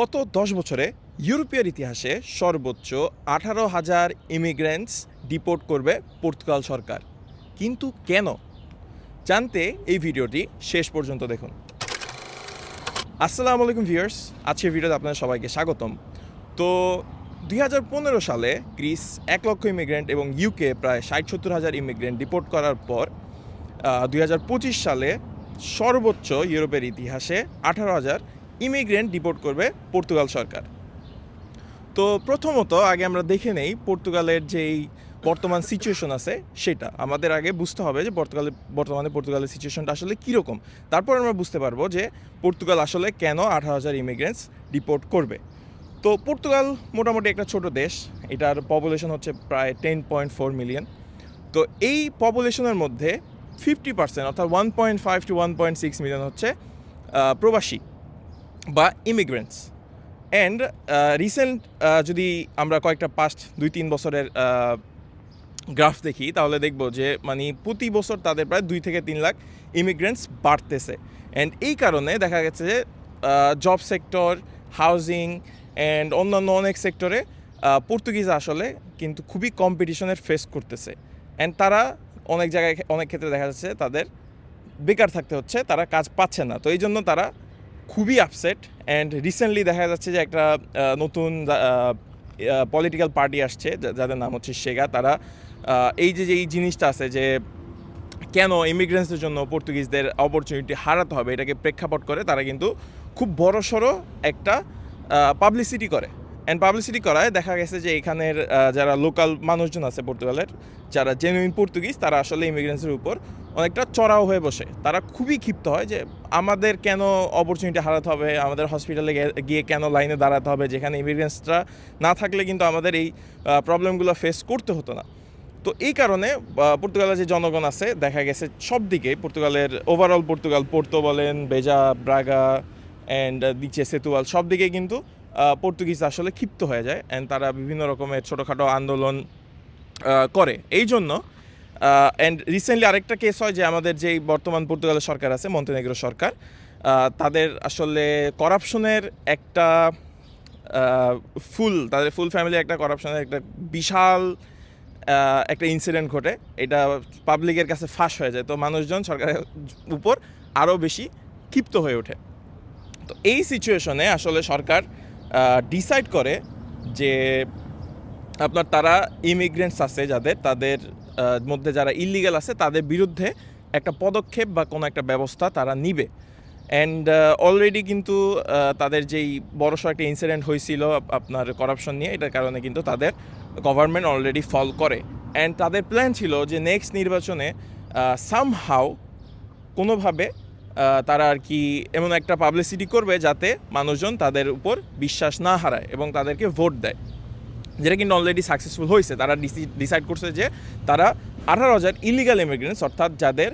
গত দশ বছরে ইউরোপীয় ইতিহাসে সর্বোচ্চ আঠারো হাজার ইমিগ্রেন্টস ডিপোর্ট করবে পর্তুগাল সরকার। কিন্তু কেন? জানতে এই ভিডিওটি শেষ পর্যন্ত দেখুন। আসসালামু আলাইকুম ভিউয়ার্স, আজকের ভিডিওতে আপনাদের সবাইকে স্বাগতম। তো দুই হাজার পনেরো সালে গ্রিস এক লক্ষ ইমিগ্রেন্ট এবং ইউকে প্রায় ষাট সত্তর হাজার ইমিগ্রেন্ট ডিপোর্ট করার পর দুই হাজার পঁচিশ সালে সর্বোচ্চ ইউরোপের ইতিহাসে আঠারো হাজার ইমিগ্রেন্ট ডিপোর্ট করবে পর্তুগাল সরকার। তো প্রথমত আগে আমরা দেখে নেই পর্তুগালের যেই বর্তমান সিচুয়েশন আছে সেটা। আমাদের আগে বুঝতে হবে যে পর্তুগালের বর্তমানে পর্তুগালের সিচুয়েশনটা আসলে কীরকম। তারপর আমরা বুঝতে পারব যে পর্তুগাল আসলে কেন আঠারো হাজার ইমিগ্রেন্টস ডিপোর্ট করবে। তো পর্তুগাল মোটামুটি একটা ছোট দেশ, এটার পপুলেশন হচ্ছে প্রায় টেন পয়েন্ট ফোর মিলিয়ন তো এই পপুলেশনের মধ্যে ফিফটি পার্সেন্ট অর্থাৎ one point five to one point six million হচ্ছে প্রবাসী। বা ইমিগ্রেন্টস অ্যান্ড রিসেন্ট যদি আমরা কয়েকটা পাস্ট দুই, তিন বছরের গ্রাফ দেখি, তাহলে দেখব যে মানে প্রতি বছর তাদের প্রায় দুই থেকে তিন লাখ ইমিগ্রেন্টস বাড়তেছে। অ্যান্ড এই কারণে দেখা গেছে যে জব সেক্টর হাউজিং অ্যান্ড অন্যান্য অনেক সেক্টরে পর্তুগিজ আসলে কিন্তু খুবই কম্পিটিশনের ফেস করতেছে। অ্যান্ড তারা অনেক জায়গায়, অনেক ক্ষেত্রে দেখা যাচ্ছে তাদের বেকার থাকতে হচ্ছে, তারা কাজ পাচ্ছে না। তো এই জন্য তারা খুবই আপসেট অ্যান্ড রিসেন্টলি দেখা যাচ্ছে যে একটা নতুন পলিটিক্যাল পার্টি আসছে যাদের নাম হচ্ছে শেগা তারা এই যে যে এই জিনিসটা আছে যে কেন ইমিগ্রেন্টসদের জন্য পর্তুগিজদের অপরচুনিটি হারাতে হবে, এটাকে প্রেক্ষাপট করে তারা কিন্তু খুব বড়সড় একটা পাবলিসিটি করে। অ্যান্ড পাবলিসিটি করায় দেখা গেছে যে এখানের যারা লোকাল মানুষজন আছে পর্তুগালের, যারা জেনুইন পর্তুগিজ, তারা আসলে ইমিগ্রেন্টসের উপর অনেকটা চড়াও হয়ে বসে। তারা খুবই ক্ষিপ্ত হয় যে আমাদের কেন অপরচুনিটি হারাতে হবে, আমাদের হসপিটালে গিয়ে কেন লাইনে দাঁড়াতে হবে, যেখানে ইমিগ্রেন্টসরা না থাকলে কিন্তু আমাদের এই প্রবলেমগুলো ফেস করতে হতো না। তো এই কারণে পর্তুগালের যে জনগণ আছে, দেখা গেছে সব দিকে পর্তুগালের ওভারঅল পর্তুগাল পোর্তো বলেন বেজা ব্রাগা অ্যান্ড দিচ্ছে সেতুয়াল সব দিকে কিন্তু পর্তুগিজ আসলে ক্ষিপ্ত হয়ে যায় অ্যান্ড তারা বিভিন্ন রকমের ছোটোখাটো আন্দোলন করে। এই জন্য অ্যান্ড রিসেন্টলি আরেকটা কেস হয় যে আমাদের যেই বর্তমান পর্তুগালের সরকার আছে মন্তেনেগ্রো সরকার তাদের আসলে করাপশনের একটা ফুল, তাদের ফুল ফ্যামিলি একটা করাপশনের একটা বিশাল একটা ইনসিডেন্ট ঘটে। এটা পাবলিকের কাছে ফাঁস হয়ে যায়। তো মানুষজন সরকারের উপর আরও বেশি ক্ষিপ্ত হয়ে ওঠে। তো এই সিচুয়েশনে আসলে সরকার ডিসাইড করে যে আপনার তারা ইমিগ্রেন্টস আছে যাদের তাদের মধ্যে যারা ইলিগাল আছে তাদের বিরুদ্ধে একটা পদক্ষেপ বা কোনো একটা ব্যবস্থা তারা নিবে। অ্যান্ড অলরেডি কিন্তু তাদের যেই বড়সড় একটা ইনসিডেন্ট হয়েছিল আপনার করাপশন নিয়ে এটার কারণে কিন্তু তাদের গভর্নমেন্ট অলরেডি ফল করে। অ্যান্ড তাদের প্ল্যান ছিল যে নেক্সট নির্বাচনে সামহাও কোনোভাবে আহ, তারা আর কি এমন একটা পাবলিসিটি করবে যাতে মানুষজন তাদের উপর বিশ্বাস না হারায় এবং তাদেরকে ভোট দেয়। যেটা কিন্তু অলরেডি সাকসেসফুল হয়েছে। তারা ডিসাইড করছে যে তারা আঠারো হাজার ইলিগাল ইমিগ্রেন্টস অর্থাৎ যাদের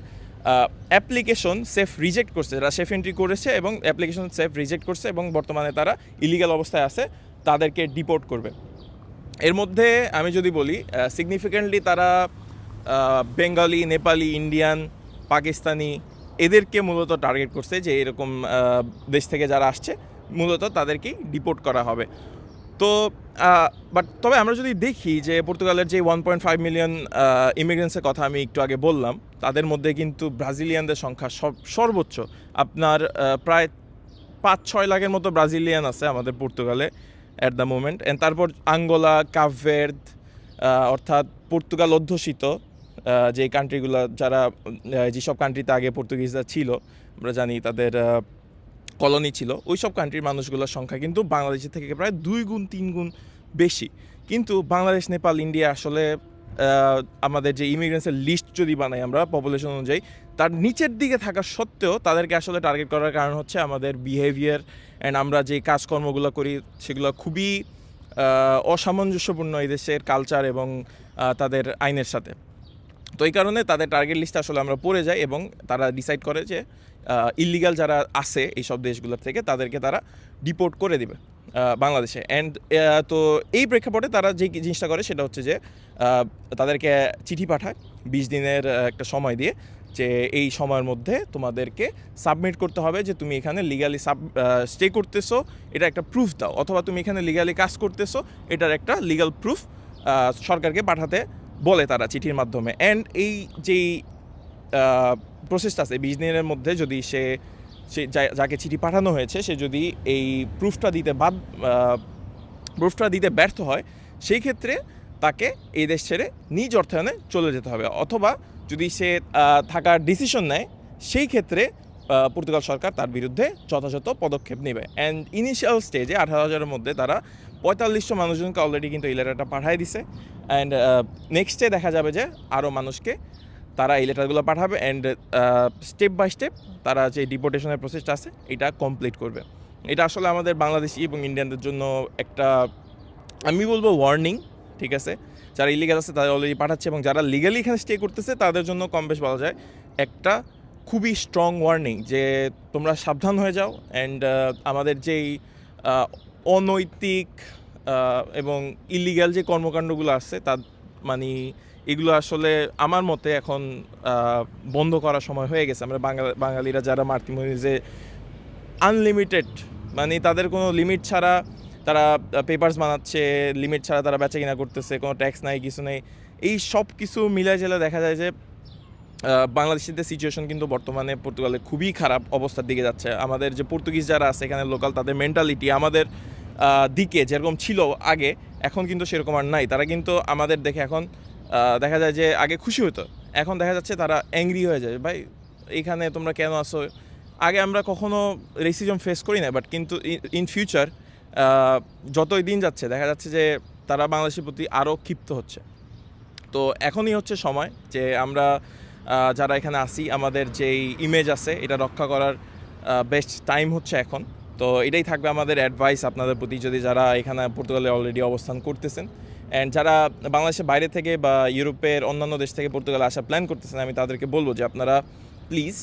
অ্যাপ্লিকেশন সেফ রিজেক্ট করছে, যারা সেফ এন্ট্রি করেছে এবং অ্যাপ্লিকেশন সেফ রিজেক্ট করছে এবং বর্তমানে তারা ইলিগাল অবস্থায় আছে, তাদেরকে ডিপোর্ট করবে। এর মধ্যে আমি যদি বলি সিগনিফিক্যান্টলি তারা বেঙ্গলি নেপালি ইন্ডিয়ান পাকিস্তানি এদেরকে মূলত টার্গেট করছে যে এরকম দেশ থেকে যারা আসছে, মূলত তাদেরকেই ডিপোর্ট করা হবে। তো বাট তবে আমরা যদি দেখি যে পর্তুগালের যে ওয়ান পয়েন্ট ফাইভ মিলিয়ন ইমিগ্রেন্টসের কথা আমি একটু আগে বললাম, তাদের মধ্যে কিন্তু ব্রাজিলিয়ানদের সংখ্যা সর্বোচ্চ। আপনার প্রায় পাঁচ ছয় লাখের মতো ব্রাজিলিয়ান আছে আমাদের পর্তুগালে অ্যাট দ্য মোমেন্ট অ্যান্ড তারপর আঙ্গোলা, কাভভের্দ অর্থাৎ পর্তুগাল অধ্যুষিত। যে কান্ট্রিগুলো যারা যেসব কান্ট্রিতে আগে পর্তুগিজরা ছিল, আমরা জানি তাদের কলোনি ছিল ওই সব কান্ট্রির মানুষগুলোর সংখ্যা কিন্তু বাংলাদেশের থেকে প্রায় দুই গুণ, তিন গুণ বেশি। কিন্তু বাংলাদেশ, নেপাল, ইন্ডিয়া আসলে আমাদের যে ইমিগ্রেন্টসের লিস্ট যদি বানাই আমরা পপুলেশন অনুযায়ী, তার নিচের দিকে থাকা সত্ত্বেও তাদেরকে আসলে টার্গেট করার কারণ হচ্ছে আমাদের বিহেভিয়ার অ্যান্ড আমরা যে কাজকর্মগুলো করি, সেগুলো খুবই অসামঞ্জস্যপূর্ণ এই দেশের কালচার এবং তাদের আইনের সাথে। তো এই কারণে তাদের টার্গেট লিস্টে আসলে আমরা পড়ে যাই এবং তারা ডিসাইড করে যে ইলিগাল যারা আছে এই সব দেশগুলোর থেকে তাদেরকে তারা ডিপোর্ট করে দিবে বাংলাদেশে। অ্যান্ড তো এই প্রেক্ষাপটে তারা যে জিনিসটা করে সেটা হচ্ছে যে তাদেরকে চিঠি পাঠায় বিশ দিনের একটা সময় দিয়ে যে এই সময়ের মধ্যে তোমাদেরকে সাবমিট করতে হবে যে তুমি এখানে লিগালি সাব স্টে করতেছো, এটা একটা প্রুফ দাও। অথবা তুমি এখানে লিগালি কাজ করতেছো, এটার একটা লিগাল প্রুফ সরকারকে পাঠাতে বলে তারা চিঠির মাধ্যমে। অ্যান্ড এই যেই প্রসেসটা আছে বিশ দিনের মধ্যে যদি সে সে যাকে চিঠি পাঠানো হয়েছে, সে যদি এই প্রুফটা দিতে বাদ প্রুফটা দিতে ব্যর্থ হয়, সেই ক্ষেত্রে তাকে এই দেশ ছেড়ে নিজ অর্থায়নে চলে যেতে হবে। অথবা যদি সে থাকার ডিসিশন নেয়, সেই ক্ষেত্রে পর্তুগাল সরকার তার বিরুদ্ধে যথাযথ পদক্ষেপ নেবে। অ্যান্ড ইনিশিয়াল স্টেজে আঠারো হাজারের মধ্যে তারা পঁয়তাল্লিশশো মানুষজনকে অলরেডি কিন্তু এই লেটারটা পাঠিয়ে দিছে। অ্যান্ড নেক্সটে দেখা যাবে যে আরও মানুষকে তারা এই লেটারগুলো পাঠাবে অ্যান্ড স্টেপ বাই স্টেপ তারা যে ডিপোর্টেশনের প্রসেসটা আছে এটা কমপ্লিট করবে। এটা আসলে আমাদের বাংলাদেশি এবং ইন্ডিয়ানদের জন্য একটা আমি বলব ওয়ার্নিং ঠিক আছে? যারা ইলিগাল আছে তাদের অলরেডি পাঠাচ্ছে এবং যারা লিগালি এখানে স্টে করতেছে তাদের জন্য কম বেশ বলা যায় একটা খুবই স্ট্রং ওয়ার্নিং যে তোমরা সাবধান হয়ে যাও অ্যান্ড আমাদের যেই অনৈতিক আহ, এবং ইলিগাল যে কর্মকাণ্ডগুলো আছে তা মানে এগুলো আসলে আমার মতে এখন বন্ধ করার সময় হয়ে গেছে। আমরা বাঙালি, বাঙালিরা যারা মার্তিমনিজে আনলিমিটেড মানে তাদের কোনো লিমিট ছাড়া তারা পেপার্স বানাচ্ছে লিমিট ছাড়া তারা বেচা কিনা করতেছে, কোনো ট্যাক্স নাই, কিছু নেই। এই সব কিছু মিলাই জেলে দেখা যায় যে বাংলাদেশিদের সিচুয়েশন কিন্তু বর্তমানে পর্তুগালে খুবই খারাপ অবস্থার দিকে যাচ্ছে। আমাদের যে পর্তুগিজ যারা আছে, এখানে লোকাল তাদের মেন্টালিটি আমাদের দিকে যেরকম ছিল আগে, এখন কিন্তু সেরকম আর নাই। তারা কিন্তু আমাদের দেখে এখন দেখা যায় যে আগে খুশি হতো। এখন দেখা যাচ্ছে তারা অ্যাংরি হয়ে যায়, ভাই, এখানে তোমরা কেন আসো আগে আমরা কখনো রেসিজম ফেস করি না বাট কিন্তু ইন ফিউচার যতই দিন যাচ্ছে, দেখা যাচ্ছে যে তারা বাংলাদেশের প্রতি আরও ক্ষিপ্ত হচ্ছে। তো এখনই হচ্ছে সময় যে আমরা যারা এখানে আসি আমাদের যেই ইমেজ আছে, এটা রক্ষা করার বেস্ট টাইম হচ্ছে এখন। তো এটাই থাকবে আমাদের অ্যাডভাইস আপনাদের প্রতি যদি যারা এখানে পর্তুগালে অলরেডি অবস্থান করতেছেন। অ্যান্ড যারা বাংলাদেশের বাইরে থেকে বা ইউরোপের অন্যান্য দেশ থেকে পর্তুগালে আসা প্ল্যান করতেছেন, আমি তাদেরকে বলব যে আপনারা প্লিজ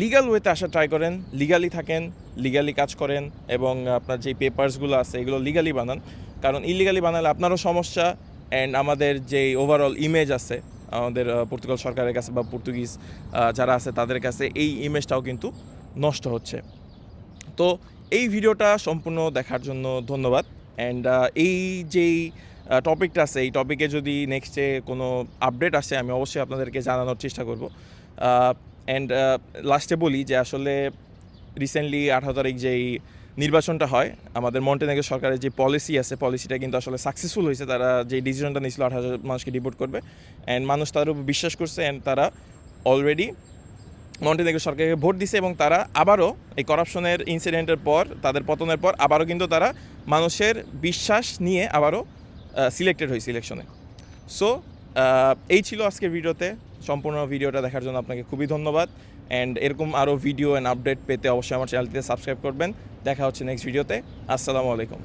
লিগাল ওয়েতে আসা ট্রাই করেন লিগালি থাকেন লিগালি কাজ করেন এবং আপনার যে পেপারসগুলো আছে, এগুলো লিগালি বানান। কারণ ইলিগালি বানালে আপনারও সমস্যা অ্যান্ড আমাদের যে ওভারঅল ইমেজ আছে, আমাদের পর্তুগাল সরকারের কাছে বা পর্তুগিজ যারা আছে তাদের কাছে এই ইমেজটাও কিন্তু নষ্ট হচ্ছে। তো এই ভিডিওটা সম্পূর্ণ দেখার জন্য ধন্যবাদ। অ্যান্ড এই যেই টপিকটা আছে, এই টপিকে যদি নেক্সটে কোনো আপডেট আসে, আমি অবশ্যই আপনাদেরকে জানানোর চেষ্টা করব। অ্যান্ড লাস্টে বলি যে আসলে রিসেন্টলি আঠারো তারিখ যেই নির্বাচনটা হয়, আমাদের মন্টেনেগো সরকারের যে পলিসি আছে পলিসিটা কিন্তু আসলে সাকসেসফুল হয়েছে। তারা যে ডিসিশনটা নিয়েছিল আঠারো মানুষকে ডিপোর্ট করবে। অ্যান্ড মানুষ তার উপর বিশ্বাস করছে অ্যান্ড তারা অলরেডি মন্টেনেগো সরকারকে ভোট দিছে এবং তারা আবারও এই করাপশনের ইনসিডেন্টের পর, তাদের পতনের পর আবারও কিন্তু তারা মানুষের বিশ্বাস নিয়ে আবারও সিলেক্টেড হয়েছে ইলেকশনে সো এই ছিল আজকের ভিডিওতে। সম্পূর্ণ ভিডিওটা দেখার জন্য আপনাকে খুবই ধন্যবাদ। অ্যান্ড এরকম আরও ভিডিও অ্যান্ড আপডেট পেতে অবশ্যই আমার চ্যানেলটিতে সাবস্ক্রাইব করবেন। দেখা হচ্ছে নেক্সট ভিডিওতে আসসালামু আলাইকুম।